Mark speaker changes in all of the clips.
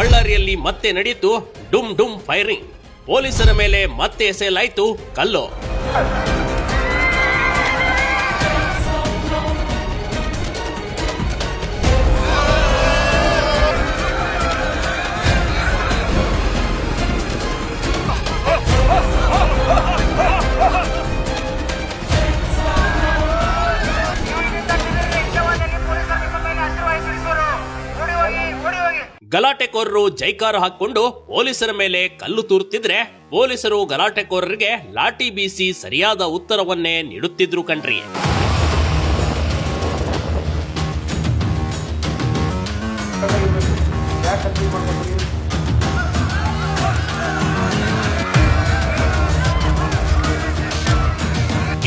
Speaker 1: ಬಳ್ಳಾರಿಯಲ್ಲಿ ಮತ್ತೆ ನಡೆಯಿತು ಡುಮ್ ಡುಮ್ ಫೈರಿಂಗ್. ಪೊಲೀಸರ ಮೇಲೆ ಮತ್ತೆ ಎಸೆಯಲಾಯಿತು ಕಲ್ಲು. ಗಲಾಟೆಕೋರರು ಜೈಕಾರ ಹಾಕೊಂಡು ಪೊಲೀಸರ ಮೇಲೆ ಕಲ್ಲು ತೂರುತ್ತಿದ್ರೆ ಪೊಲೀಸರು ಗಲಾಟೆಕೋರರಿಗೆ ಲಾಠಿ ಬೀಸಿ ಸರಿಯಾದ ಉತ್ತರವನ್ನೇ ನೀಡುತ್ತಿದ್ರು ಕಣ್ರಿ.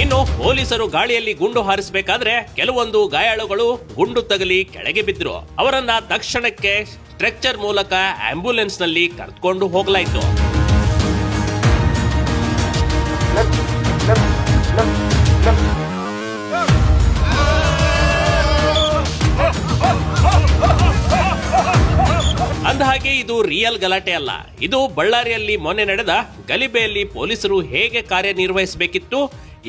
Speaker 1: ಇನ್ನು ಪೊಲೀಸರು ಗಾಳಿಯಲ್ಲಿ ಗುಂಡು ಹಾರಿಸಬೇಕಾದ್ರೆ ಕೆಲವೊಂದು ಗಾಯಾಳುಗಳು ಗುಂಡು ತಗಲಿ ಕೆಳಗೆ ಬಿದ್ದರು ಅವರನ್ನ ತಕ್ಷಣಕ್ಕೆ ಸ್ಟ್ರೆಕ್ಚರ್ ಮೂಲಕ ಆಂಬ್ಯುಲೆನ್ಸ್ನಲ್ಲಿ ಕರೆದುಕೊಂಡು ಹೋಗಲಾಯಿತು. ಅಂದಹಾಗೆ ಇದು ರಿಯಲ್ ಗಲಾಟೆ ಅಲ್ಲ. ಇದು ಬಳ್ಳಾರಿಯಲ್ಲಿ ಮೊನ್ನೆ ನಡೆದ ಗಲಿಬೆಯಲ್ಲಿ ಪೊಲೀಸರು ಹೇಗೆ ಕಾರ್ಯನಿರ್ವಹಿಸಬೇಕಿತ್ತು,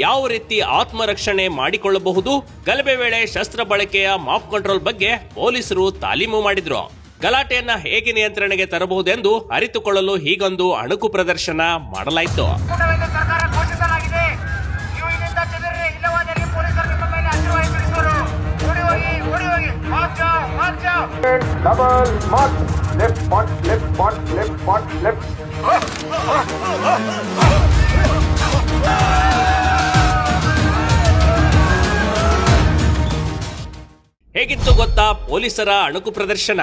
Speaker 1: ಯಾವ ರೀತಿ ಆತ್ಮರಕ್ಷಣೆ ಮಾಡಿಕೊಳ್ಳಬಹುದು ಗಲಭೆ ವೇಳೆ ಶಸ್ತ್ರ ಬಳಕೆಯ ಮಾಫ್ ಕಂಟ್ರೋಲ್ ಬಗ್ಗೆ ಪೊಲೀಸರು ತಾಲೀಮು ಮಾಡಿದ್ರು. ಗಲಾಟೆಯನ್ನ ಹೇಗೆ ನಿಯಂತ್ರಣೆಗೆ ತರಬಹುದೆಂದು ಅರಿತುಕೊಳ್ಳಲು ಹೀಗೊಂದು ಅಣುಕು ಪ್ರದರ್ಶನ ಮಾಡಲಾಯಿತು. ಹೇಗಿತ್ತು ಗೊತ್ತಾ ಪೊಲೀಸರ ಅಣುಕು ಪ್ರದರ್ಶನ?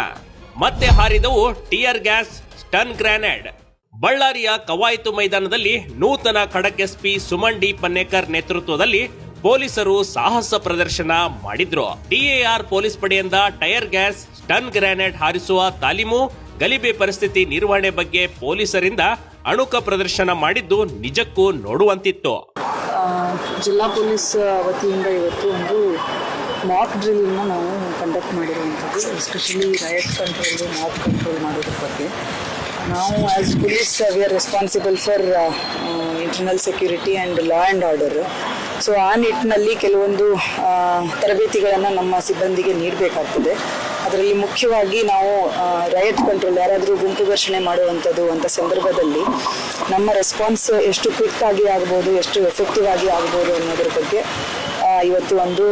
Speaker 1: ಮತ್ತೆ ಹಾರಿದವು ಟಿಯರ್ ಗ್ಯಾಸ್, ಸ್ಟನ್ ಗ್ರಾನೇಡ್. ಬಳ್ಳಾರಿಯ ಕವಾಯತು ಮೈದಾನದಲ್ಲಿ ನೂತನ ಖಡಕ್ ಎಸ್ಪಿ ಸುಮನ್ ಡಿ ಪನ್ನೇಕರ್ ನೇತೃತ್ವದಲ್ಲಿ ಪೊಲೀಸರು ಸಾಹಸ ಪ್ರದರ್ಶನ ಮಾಡಿದ್ರು. ಡಿಎಆರ್ ಪೊಲೀಸ್ ಪಡೆಯಿಂದ ಟೈರ್ ಗ್ಯಾಸ್, ಸ್ಟನ್ ಗ್ರಾನೇಡ್ ಹಾರಿಸುವ ತಾಲೀಮು, ಗಲಿಬೆ ಪರಿಸ್ಥಿತಿ ನಿರ್ವಹಣೆ ಬಗ್ಗೆ ಪೊಲೀಸರಿಂದ ಅಣುಕ ಪ್ರದರ್ಶನ ಮಾಡಿದ್ದು ನಿಜಕ್ಕೂ ನೋಡುವಂತಿತ್ತು.
Speaker 2: ಜಿಲ್ಲಾ ಪೊಲೀಸ್ ವತಿಯಿಂದ ಇವತ್ತು ಒಂದು ಮಾಕ್ ಡ್ರಿಲ್ನ ನಾವು ಕಂಡಕ್ಟ್ ಮಾಡಿರುವಂಥದ್ದು especially riot control mock control ಮಾಡೋದ್ರ ಬಗ್ಗೆ. ನಾವು as police we are responsible for internal security and law and order so ಆ ನಿಟ್ಟಿನಲ್ಲಿ ಕೆಲವೊಂದು ತರಬೇತಿಗಳನ್ನು ನಮ್ಮ ಸಿಬ್ಬಂದಿಗೆ ನೀಡಬೇಕಾಗ್ತದೆ. ಅದರಲ್ಲಿ ಮುಖ್ಯವಾಗಿ ನಾವು ರಯತ್ ಕಂಟ್ರೋಲ್ ಯಾರಾದರೂ ಗುಂಪು ಘರ್ಷಣೆ ಮಾಡುವಂಥದ್ದು ಅಂತ ಸಂದರ್ಭದಲ್ಲಿ ನಮ್ಮ ರೆಸ್ಪಾನ್ಸ್ ಎಷ್ಟು ಕ್ವಿಕ್ ಆಗಿ ಆಗ್ಬೋದು, ಎಷ್ಟು ಎಫೆಕ್ಟಿವ್ ಆಗಿ ಆಗ್ಬೋದು ಅನ್ನೋದ್ರ ಬಗ್ಗೆ ಇವತ್ತು ಒಂದು,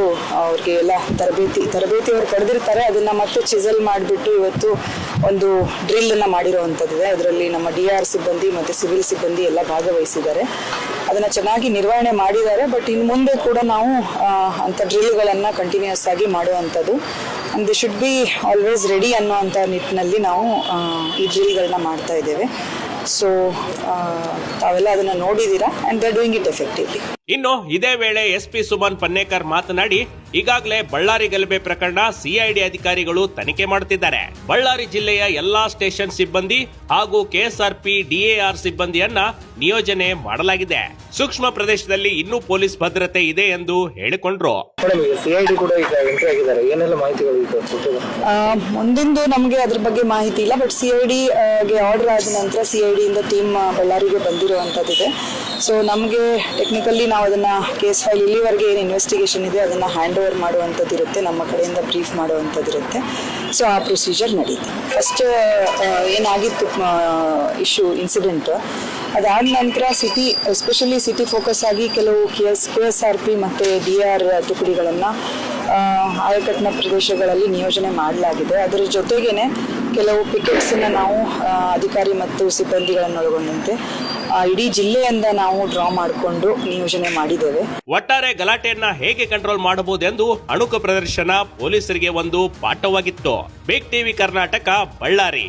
Speaker 2: ಅವ್ರಿಗೆ ಎಲ್ಲ ತರಬೇತಿ ತರಬೇತಿ ಅವ್ರು ಪಡೆದಿರ್ತಾರೆ. ಅದನ್ನ ಮತ್ತೆ ಚಿಸಲ್ ಮಾಡಿಬಿಟ್ಟು ಇವತ್ತು ಒಂದು ಡ್ರಿಲ್ ಅನ್ನ ಮಾಡಿರುವಂಥದ್ದಿದೆ ಅದರಲ್ಲಿ ನಮ್ಮ ಡಿ ಆರ್ ಸಿಬ್ಬಂದಿ ಮತ್ತೆ ಸಿವಿಲ್ ಸಿಬ್ಬಂದಿ ಎಲ್ಲ ಭಾಗವಹಿಸಿದ್ದಾರೆ. ಅದನ್ನ ಚೆನ್ನಾಗಿ ನಿರ್ವಹಣೆ ಮಾಡಿದ್ದಾರೆ. ಬಟ್ ಇನ್ನು ಮುಂದೆ ಕೂಡ ನಾವು ಅಂತ ಡ್ರಿಲ್ಗಳನ್ನ ಕಂಟಿನ್ಯೂಸ್ ಆಗಿ ಮಾಡುವಂಥದ್ದು they should be always ready ಅನ್ನುವಂಥ ನಿಟ್ಟಿನಲ್ಲಿ ನಾವು ಈ ಡ್ರಿಲ್ಗಳನ್ನ ಮಾಡ್ತಾ ಇದ್ದೇವೆ. ಸೊ ತಾವೆಲ್ಲ ಅದನ್ನ ನೋಡಿದ್ದೀರಾ and they doing it effectively
Speaker 1: ಇನ್ನು ಇದೇ ವೇಳೆ ಎಸ್ಪಿ ಸುಮನ್ ಪನ್ನೇಕರ್ ಮಾತನಾಡಿ ಈಗಾಗಲೇ ಬಳ್ಳಾರಿ ಗಲಭೆ ಪ್ರಕರಣ ಸಿಐಡಿ ಅಧಿಕಾರಿಗಳು ತನಿಖೆ ಮಾಡುತ್ತಿದ್ದಾರೆ. ಬಳ್ಳಾರಿ ಜಿಲ್ಲೆಯ ಎಲ್ಲಾ ಸ್ಟೇಷನ್ ಸಿಬ್ಬಂದಿ ಹಾಗೂ ಕೆಎಸ್ಆರ್ಪಿ ಡಿಎಆರ್ ಸಿಬ್ಬಂದಿಯನ್ನ ನಿಯೋಜನೆ ಮಾಡಲಾಗಿದೆ. ಸೂಕ್ಷ್ಮ ಪ್ರದೇಶದಲ್ಲಿ ಇನ್ನೂ ಪೊಲೀಸ್ ಭದ್ರತೆ ಇದೆ ಎಂದು ಹೇಳಿಕೊಂಡ್ರು.
Speaker 3: ಮೇಡಮ್ ಈಗ ಸಿ ಐ ಡಿ ಕೂಡ ಈಗ ಎಂಟ್ರಿ ಆಗಿದ್ದಾರೆ. ಏನೆಲ್ಲ ಮಾಹಿತಿಗಳು ಈಗ
Speaker 2: ಆ, ಮುಂದಿಂದು ನಮಗೆ ಅದ್ರ ಬಗ್ಗೆ ಮಾಹಿತಿ ಇಲ್ಲ ಬಟ್ ಸಿಐಡಿ ಆರ್ಡರ್ ಆದ ನಂತರ ಸಿಐಡಿ ಇಂದ ಟೀಮ್ ಬಳ್ಳಾರಿಗೆ ಬಂದಿರುವಂಥದ್ದಿದೆ ಸೊ ನಮಗೆ ಟೆಕ್ನಿಕಲಿ ನಾವು ಅದನ್ನ ಕೇಸ್ ಫೈಲ್ ಇಲ್ಲಿವರೆಗೆ ಏನು ಇನ್ವೆಸ್ಟಿಗೇಷನ್ ಇದೆ, ಅದನ್ನ ಹ್ಯಾಂಡ್ ಓವರ್ ಮಾಡುವಂಥದ್ದು ಇರುತ್ತೆ. ನಮ್ಮ ಕಡೆಯಿಂದ ಬ್ರೀಫ್ ಮಾಡುವಂಥದ್ದು ಇರುತ್ತೆ. ಸೊ ಆ ಪ್ರೊಸೀಜರ್ ನಡೀತು. ಫಸ್ಟ್ ಏನಾಗಿತ್ತು ಇಶ್ಯೂ ಇನ್ಸಿಡೆಂಟ್ ಅದಾದ ನಂತರ ಸಿಟಿ ಎಸ್ಪೆಷಲಿ ಸಿಟಿ ಫೋಕಸ್ ಆಗಿ ಕೆಲವು K S K S R P ಮತ್ತು ಡಿ ಆರ್ ತುಕಡಿಗಳನ್ನು ಆಯಕಟ್ಟಿನ ಪ್ರದೇಶಗಳಲ್ಲಿ ನಿಯೋಜನೆ ಮಾಡಲಾಗಿದೆ. ಅದರ ಜೊತೆಗೇನೆ ಕೆಲವು ಪಿಕೆಟ್ಸನ್ನು ನಾವು ಅಧಿಕಾರಿ ಮತ್ತು ಸಿಬ್ಬಂದಿಗಳನ್ನೊಳಗೊಂಡಂತೆ ಇಡೀ ಜಿಲ್ಲೆಯಿಂದ ನಾವು ಡ್ರಾ ಮಾಡಿಕೊಂಡು ನಿಯೋಜನೆ ಮಾಡಿದ್ದೇವೆ.
Speaker 1: ಒಟ್ಟಾರೆ ಗಲಾಟೆಯನ್ನ ಹೇಗೆ ಕಂಟ್ರೋಲ್ ಮಾಡಬಹುದೆಂದು ಅಣುಕು ಪ್ರದರ್ಶನ ಪೊಲೀಸರಿಗೆ ಒಂದು ಪಾಠವಾಗಿತ್ತು. Big TV Karnataka Ballari